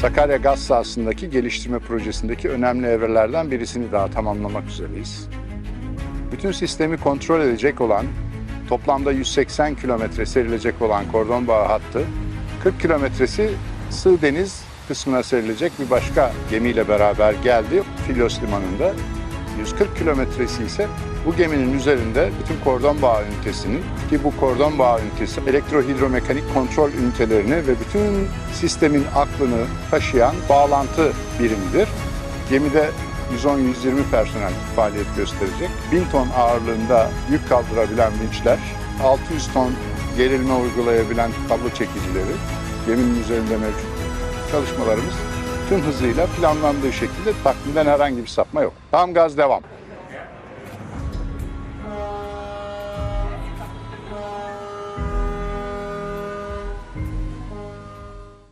Sakarya gaz sahasındaki geliştirme projesindeki önemli evrelerden birisini daha tamamlamak üzereyiz. Bütün sistemi kontrol edecek olan, toplamda 180 kilometre serilecek olan kordon bağı hattı, 40 kilometresi sığ deniz kısmına serilecek bir başka gemiyle beraber geldi Filos Limanı'nda. 140 kilometresi ise bu geminin üzerinde bütün kordon bağı ünitesinin ki bu kordon bağı ünitesi elektrohidromekanik kontrol ünitelerini ve bütün sistemin aklını taşıyan bağlantı birimidir. Gemide 110-120 personel faaliyet gösterecek. 1000 ton ağırlığında yük kaldırabilen vinçler, 600 ton gerilme uygulayabilen kablo çekicileri geminin üzerinde mevcut. Çalışmalarımız tüm hızıyla planlandığı şekilde takvimden herhangi bir sapma yok. Tam gaz devam.